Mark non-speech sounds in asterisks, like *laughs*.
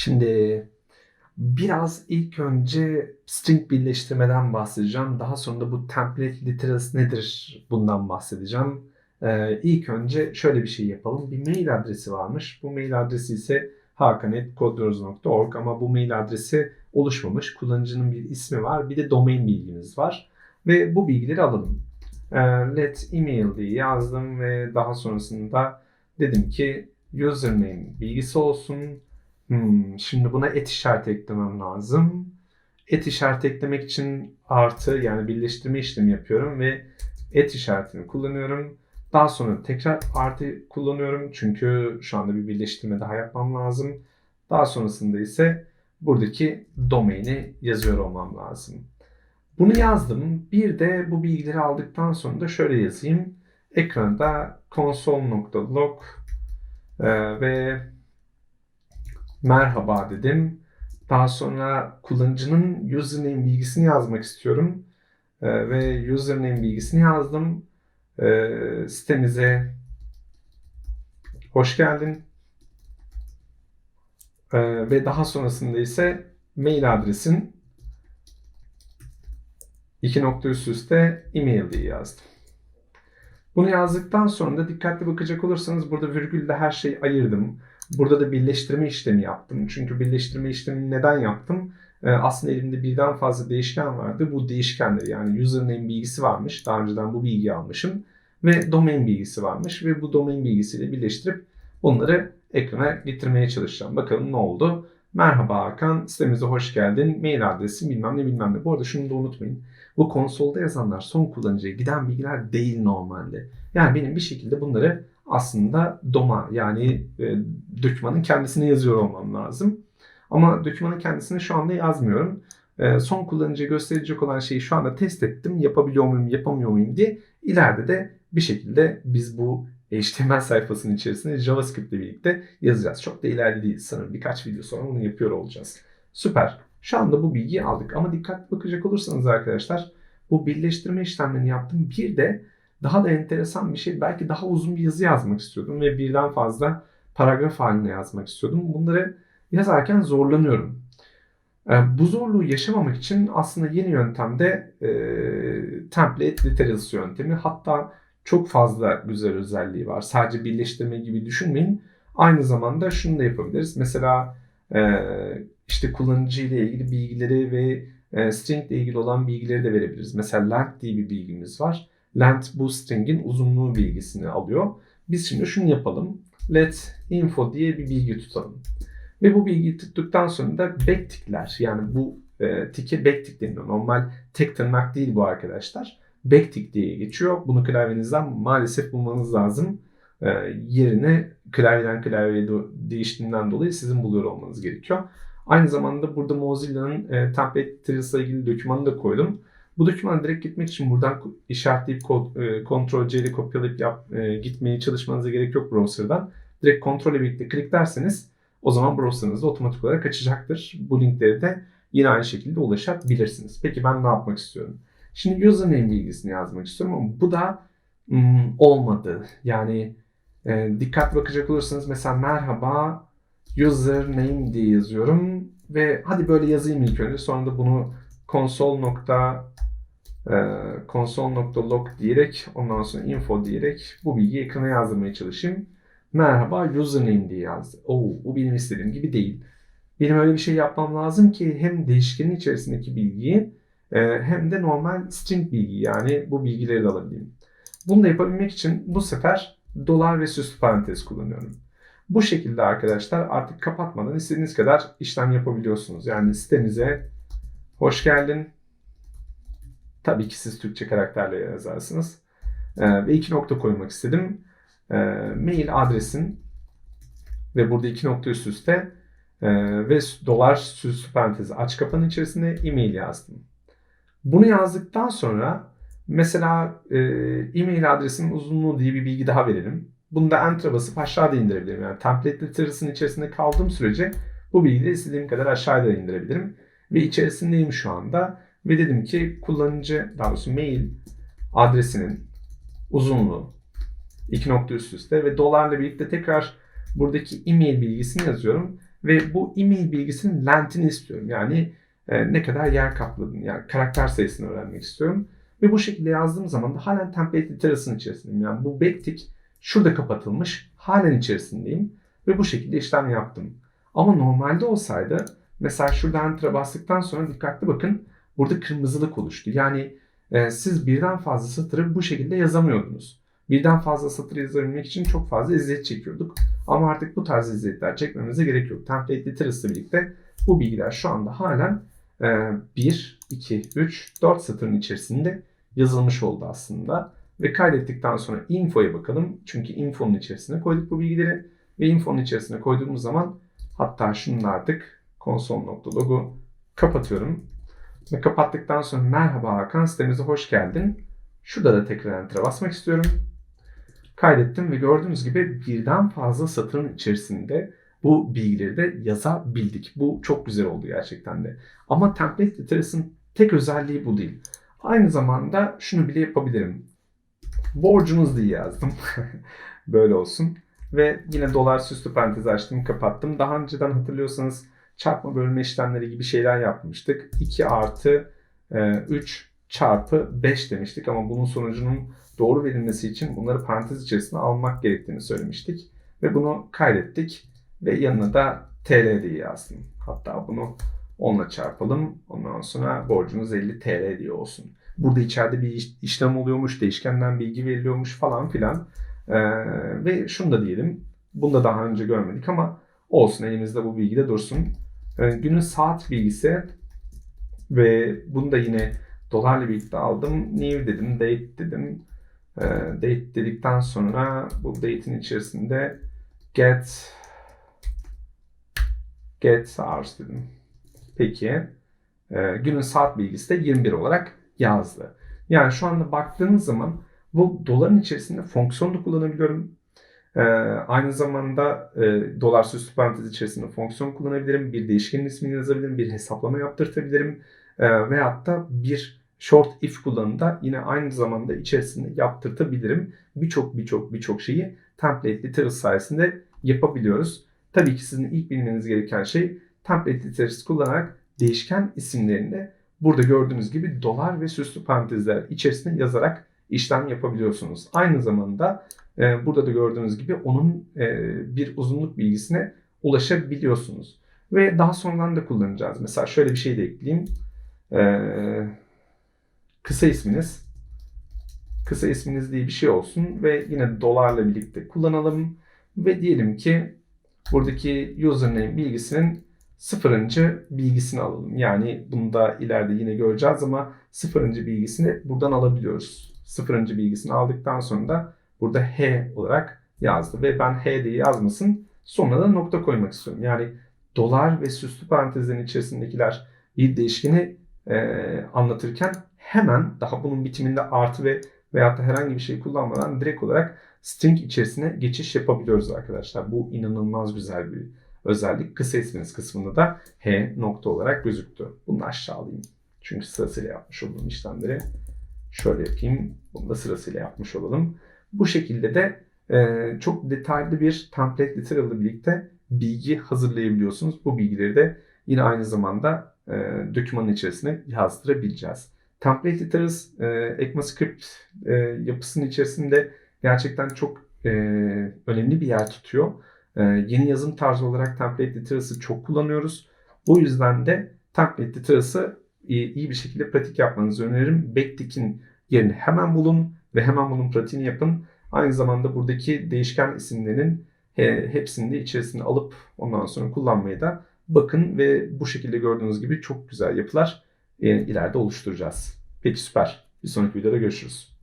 Şimdi biraz ilk önce string birleştirmeden bahsedeceğim. Daha sonra da bu template literacy nedir bundan bahsedeceğim. Ee, ilk önce şöyle bir şey yapalım. Bir mail adresi varmış. Bu mail adresi ise hakan.kodyoruz.org ama bu mail adresi oluşmamış. Kullanıcının bir ismi var. Bir de domain bilgimiz var. Ve bu bilgileri alalım. Ee, let email diye yazdım ve daha sonrasında dedim ki username bilgisi olsun. Hmm, şimdi buna et işareti eklemem lazım. Et işareti eklemek için artı yani birleştirme işlemi yapıyorum ve et işaretini kullanıyorum. Daha sonra tekrar artı kullanıyorum çünkü şu anda bir birleştirme daha yapmam lazım. Daha sonrasında ise buradaki domaini yazıyor olmam lazım. Bunu yazdım. Bir de bu bilgileri aldıktan sonra da şöyle yazayım. Ekranda console.log e, ve merhaba dedim. Daha sonra kullanıcının username bilgisini yazmak istiyorum. E, ve username bilgisini yazdım. E, sitemize hoş geldin. E, ve daha sonrasında ise mail adresin iki nokta üst üste e-mail diye yazdım. Bunu yazdıktan sonra da dikkatli bakacak olursanız burada virgülle her şeyi ayırdım. Burada da birleştirme işlemi yaptım. Çünkü birleştirme işlemini neden yaptım? Ee, aslında elimde birden fazla değişken vardı. Bu değişkenleri yani username bilgisi varmış. Daha önceden bu bilgiyi almışım. Ve domain bilgisi varmış. Ve bu domain bilgisiyle birleştirip bunları ekrana getirmeye çalışacağım. Bakalım ne oldu? Merhaba Hakan, sitemize hoş geldin. Mail adresi bilmem ne bilmem ne. Bu arada şunu da unutmayın. Bu konsolda yazanlar son kullanıcıya giden bilgiler değil normalde. Yani benim bir şekilde bunları aslında DOM'a yani e, dokümanın kendisine yazıyor olmam lazım. Ama dokümanın kendisine şu anda yazmıyorum. E, son kullanıcıya gösterecek olan şeyi şu anda test ettim. Yapabiliyor muyum, yapamıyor muyum diye. İleride de bir şekilde biz bu HTML sayfasının içerisinde JavaScript ile birlikte yazacağız. Çok da ileride değil sanırım. Birkaç video sonra bunu yapıyor olacağız. Süper. Şu anda bu bilgiyi aldık ama dikkatli bakacak olursanız arkadaşlar bu birleştirme işlemlerini yaptım. Bir de daha da enteresan bir şey belki daha uzun bir yazı yazmak istiyordum ve birden fazla paragraf haline yazmak istiyordum. Bunları yazarken zorlanıyorum. Ee, bu zorluğu yaşamamak için aslında yeni yöntemde e, template literası yöntemi. Hatta çok fazla güzel özelliği var. Sadece birleştirme gibi düşünmeyin. Aynı zamanda şunu da yapabiliriz. Mesela e, işte kullanıcı ile ilgili bilgileri ve e, string ile ilgili olan bilgileri de verebiliriz. Mesela length diye bir bilgimiz var. Length bu string'in uzunluğu bilgisini alıyor. Biz şimdi şunu yapalım. Let info diye bir bilgi tutalım. Ve bu bilgiyi tuttuktan sonra da backtickler yani bu e, tike backtick deniyor. Normal tek tırnak değil bu arkadaşlar. Backtick diye geçiyor. Bunu klavyenizden maalesef bulmanız lazım. E, yerine klavyeden klavyeye değiştiğinden dolayı sizin buluyor olmanız gerekiyor. Aynı zamanda burada Mozilla'nın e, template ile ilgili dokümanı da koydum. Bu dokümanı direkt gitmek için buradan işaretleyip e, Ctrl kopyalayıp yap, e, gitmeye çalışmanıza gerek yok browser'dan. Direkt Ctrl ile birlikte kliklerseniz o zaman browser'ınızda otomatik olarak açacaktır. Bu linkleri de yine aynı şekilde ulaşabilirsiniz. Peki ben ne yapmak istiyorum? Şimdi username bilgisini yazmak istiyorum ama bu da hmm, olmadı. Yani e, dikkat bakacak olursanız mesela merhaba username diye yazıyorum ve hadi böyle yazayım ilk önce sonra da bunu console nokta console.log diyerek ondan sonra info diyerek bu bilgiyi ekrana yazdırmaya çalışayım. Merhaba username diye yazdı. Oo, bu benim istediğim gibi değil. Benim öyle bir şey yapmam lazım ki hem değişkenin içerisindeki bilgiyi e, hem de normal string bilgi yani bu bilgileri de alabileyim. Bunu da yapabilmek için bu sefer dolar ve süslü parantez kullanıyorum. Bu şekilde arkadaşlar artık kapatmadan istediğiniz kadar işlem yapabiliyorsunuz. Yani sitemize hoş geldin. Tabii ki siz Türkçe karakterle yazarsınız. Ee, ve iki nokta koymak istedim. Ee, mail adresin ve burada iki nokta üst üste e, ve dolar süslü parantezi aç kapanın içerisinde e-mail yazdım. Bunu yazdıktan sonra mesela e, e-mail adresinin uzunluğu diye bir bilgi daha verelim. Bunu da enter'a basıp aşağıda indirebilirim. Yani template literasının içerisinde kaldığım sürece bu bilgiyi istediğim kadar aşağıda indirebilirim. Ve içerisindeyim şu anda. Ve dedim ki kullanıcı, daha doğrusu mail adresinin uzunluğu iki nokta üst üste ve dolarla birlikte tekrar buradaki e-mail bilgisini yazıyorum. ve bu e-mail bilgisinin length'ini istiyorum. Yani e, ne kadar yer kapladın yani karakter sayısını öğrenmek istiyorum. Ve bu şekilde yazdığım zaman da halen template literasının içerisindeyim. Yani bu backtick şurada kapatılmış. Halen içerisindeyim. Ve bu şekilde işlem yaptım. Ama normalde olsaydı mesela şurada enter'a bastıktan sonra dikkatli bakın burada kırmızılık oluştu. Yani e, siz birden fazla satırı bu şekilde yazamıyordunuz. Birden fazla satır yazabilmek için çok fazla eziyet çekiyorduk. Ama artık bu tarz eziyetler çekmemize gerek yok. Template literacy birlikte bu bilgiler şu anda halen e, 1, 2, 3, 4 satırın içerisinde yazılmış oldu aslında. Ve kaydettikten sonra info'ya bakalım. Çünkü info'nun içerisine koyduk bu bilgileri. Ve info'nun içerisine koyduğumuz zaman hatta şunu artık console.log'u kapatıyorum. Ve kapattıktan sonra merhaba Hakan sitemize hoş geldin. Şurada da tekrar enter'a basmak istiyorum. Kaydettim ve gördüğünüz gibi birden fazla satırın içerisinde bu bilgileri de yazabildik. Bu çok güzel oldu gerçekten de. Ama template literacy'nin tek özelliği bu değil. Aynı zamanda şunu bile yapabilirim. Borcunuz diye yazdım. *laughs* Böyle olsun. Ve yine dolar süslü parantez açtım, kapattım. Daha önceden hatırlıyorsanız çarpma bölme işlemleri gibi şeyler yapmıştık. 2 artı 3 e, çarpı 5 demiştik ama bunun sonucunun doğru verilmesi için bunları parantez içerisine almak gerektiğini söylemiştik. Ve bunu kaydettik ve yanına da TL diye yazdım. Hatta bunu 10'la çarpalım. Ondan sonra borcunuz 50 TL diye olsun. Burada içeride bir işlem oluyormuş, değişkenden bilgi veriliyormuş falan filan. Ee, ve şunu da diyelim. Bunu da daha önce görmedik ama olsun elimizde bu bilgi de dursun. Ee, günün saat bilgisi ve bunu da yine dolarla birlikte aldım. New dedim, date dedim. Ee, date dedikten sonra bu date'in içerisinde get get hours dedim. Peki. E, günün saat bilgisi de 21 olarak yazdı. Yani şu anda baktığınız zaman bu doların içerisinde fonksiyon da kullanabiliyorum. E, aynı zamanda e, dolar süslü parantez içerisinde fonksiyon kullanabilirim. Bir değişkenin ismini yazabilirim. Bir hesaplama yaptırtabilirim. E, veyahut da bir short if kullanımında yine aynı zamanda içerisinde yaptırtabilirim. Birçok birçok birçok şeyi template literals sayesinde yapabiliyoruz. Tabii ki sizin ilk bilmeniz gereken şey template literals kullanarak değişken isimlerini burada gördüğünüz gibi dolar ve süslü parantezler içerisinde yazarak işlem yapabiliyorsunuz. Aynı zamanda e, burada da gördüğünüz gibi onun e, bir uzunluk bilgisine ulaşabiliyorsunuz. Ve daha sonradan da kullanacağız. Mesela şöyle bir şey de ekleyeyim. E, kısa isminiz. Kısa isminiz diye bir şey olsun ve yine dolarla birlikte kullanalım. Ve diyelim ki buradaki username bilgisinin sıfırıncı bilgisini alalım. Yani bunu da ileride yine göreceğiz ama sıfırıncı bilgisini buradan alabiliyoruz. Sıfırıncı bilgisini aldıktan sonra da burada H olarak yazdı. Ve ben H diye yazmasın sonra da nokta koymak istiyorum. Yani dolar ve süslü parantezlerin içerisindekiler bir değişkeni e, anlatırken hemen daha bunun bitiminde artı ve veyahut da herhangi bir şey kullanmadan direkt olarak string içerisine geçiş yapabiliyoruz arkadaşlar. Bu inanılmaz güzel bir özellik. Kısa isminiz kısmında da H nokta olarak gözüktü. Bunu aşağı alayım. Çünkü sırasıyla yapmış olduğum işlemleri şöyle yapayım. Bunu da sırasıyla yapmış olalım. Bu şekilde de e, çok detaylı bir template literal ile birlikte bilgi hazırlayabiliyorsunuz. Bu bilgileri de yine aynı zamanda e, dokümanın içerisine yazdırabileceğiz. Template literals e, ECMAScript e, yapısının içerisinde gerçekten çok e, önemli bir yer tutuyor. E, yeni yazım tarzı olarak template literacy'ı çok kullanıyoruz. Bu yüzden de template literacy'ı iyi, iyi bir şekilde pratik yapmanızı öneririm. Backtick'in yerini hemen bulun ve hemen bunun pratiğini yapın. Aynı zamanda buradaki değişken isimlerin he, hepsini de içerisine alıp ondan sonra kullanmaya da bakın ve bu şekilde gördüğünüz gibi çok güzel yapılar e, ileride oluşturacağız. Peki süper. Bir sonraki videoda görüşürüz.